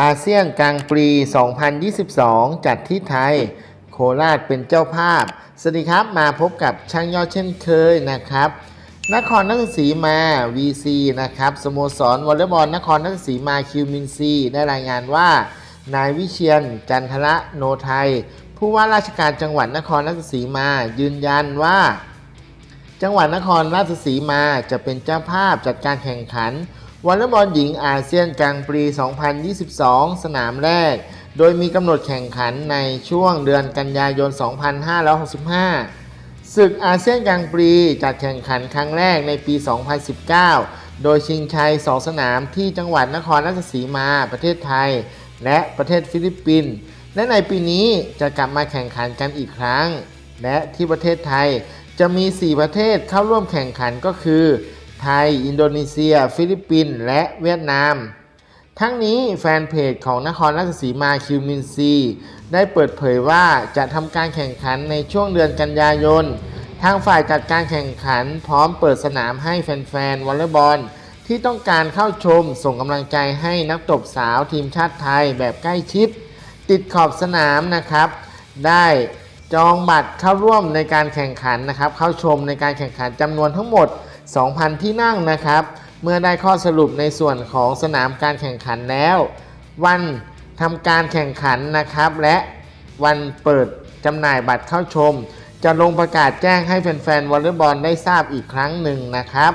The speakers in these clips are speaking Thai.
อาเซียนกลางปี 2022 จัดที่ไทย โคราชเป็นเจ้าภาพ สวัสดีครับมาพบกับช่างยอดเช่นเคยนะครับ นครนักศรีมา VC นะครับสโมสรวอลเลย์บอลนครนักศรีมาคิวมินซีได้รายงานว่า นายวิเชียน จันทระโนไทย ผู้ว่าราชการจังหวัดนครราชสีมา ยืนยันว่า จังหวัดนครราชสีมาจะเป็นเจ้าภาพจัดการแข่งขัน วอลเลย์บอลหญิงอาเซียนกลางปี 2022 สนามแรก โดยมีกำหนดแข่งขันในช่วงเดือนกันยายน 2565 ศึกอาเซียนกลางปีจัดแข่งขันครั้งแรกในปี 2019 โดยชิงชัย 2 สนามที่จังหวัดนครราชสีมา ประเทศไทย และประเทศฟิลิปปินส์และในปีนี้จะกลับมาแข่งขันกันอีกครั้ง และที่ประเทศไทยจะมี 4 ประเทศเข้าร่วมแข่งขันก็คือ ไทย อินโดนีเซีย ฟิลิปปินส์และเวียดนาม ทั้งนี้แฟนเพจของนครราชสีมาคิวมินซี ได้เปิดเผยว่าจะทำการแข่งขันในช่วงเดือนกันยายน ทางฝ่ายจัดการแข่งขันพร้อมเปิดสนามให้แฟนๆวอลเลย์บอลที่ต้องการเข้าชมส่งกำลังใจให้นักตบสาวทีมชาติไทยแบบใกล้ชิด ติดขอบสนามนะครับ ได้จองบัตรเข้าร่วมในการแข่งขันนะครับ เข้าชมในการแข่งขันจำนวนทั้งหมด 2,000 ที่นั่งนะครับ เมื่อได้ข้อสรุปในส่วนของสนามการแข่งขันแล้ว วันทำการแข่งขันนะครับ และวันเปิดจำหน่ายบัตรเข้าชม จะลงประกาศแจ้งให้แฟนๆวอลเลย์บอลได้ทราบอีกครั้งหนึ่งนะครับ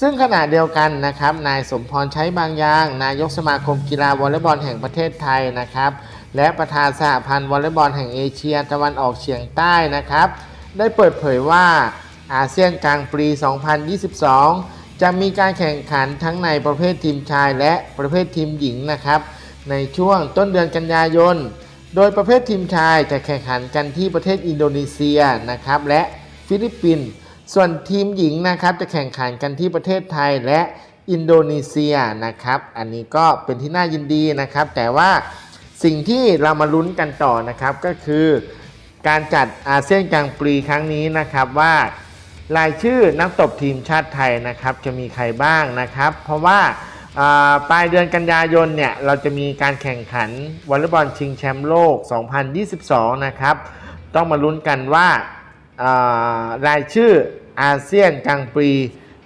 ซึ่งขณะเดียวกันนะครับ นายสมพรใช้บางยาง นายกสมาคมกีฬาวอลเลย์บอลแห่งประเทศไทยนะครับ และประธานสหพันธ์วอลเลย์บอลแห่งเอเชียตะวันออกเฉียงใต้นะครับ ได้เปิดเผยว่า อาเซียนกลางปี 2022 จะมีการแข่งขันทั้งในประเภททีมชายและประเภททีมหญิงนะครับ ในช่วงต้นเดือนกันยายน โดยประเภททีมชายจะแข่งขันกันที่ประเทศอินโดนีเซียนะครับ และฟิลิปปินส์ส่วนทีมหญิงนะครับจะแข่งขันกันที่ประเทศไทยและอินโดนีเซียนะครับ อันนี้ก็เป็นที่น่ายินดีนะครับ แต่ว่าสิ่งที่เรามาลุ้นกันต่อนะครับก็คือ การจัดอาเซียนกลางปีครั้งนี้นะครับว่า รายชื่อนักตบทีมชาติไทยนะครับจะมีใครบ้างนะครับ เพราะว่าปลายเดือนกันยายนเนี่ยเราจะมีการแข่งขันวอลเลย์บอลชิงแชมป์โลก 2022 นะครับ ต้องมาลุ้นกันว่ารายชื่ออาเซียนกลางปี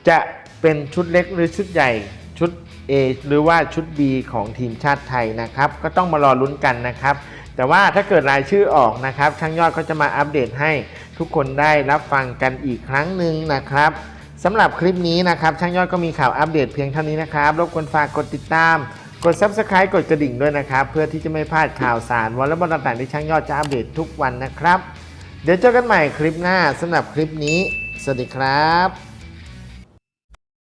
จะเป็นชุดเล็กหรือชุดใหญ่ชุด A หรือว่าชุด B ของทีมชาติไทยนะครับ ก็ต้องมารอลุ้นกันนะครับ แต่ว่าถ้าเกิดรายชื่อออกนะครับช่างยอดก็จะมาอัปเดตให้ ทุกคนได้รับฟังกันอีกครั้งหนึ่งนะครับสำหรับคลิปนี้นะครับ ช่างยอดก็มีข่าวอัปเดตเพียงเท่านี้นะครับรบกวนฝากกดติดตาม กด Subscribe กดกระดิ่งด้วยนะครับ เพื่อที่จะไม่พลาดข่าวสารวอลเลย์บอลต่างๆที่ช่างยอดจะอัปเดตทุกวันนะครับ เดี๋ยวเจอกันใหม่คลิปหน้าสำหรับคลิปนี้ สวัสดีครับ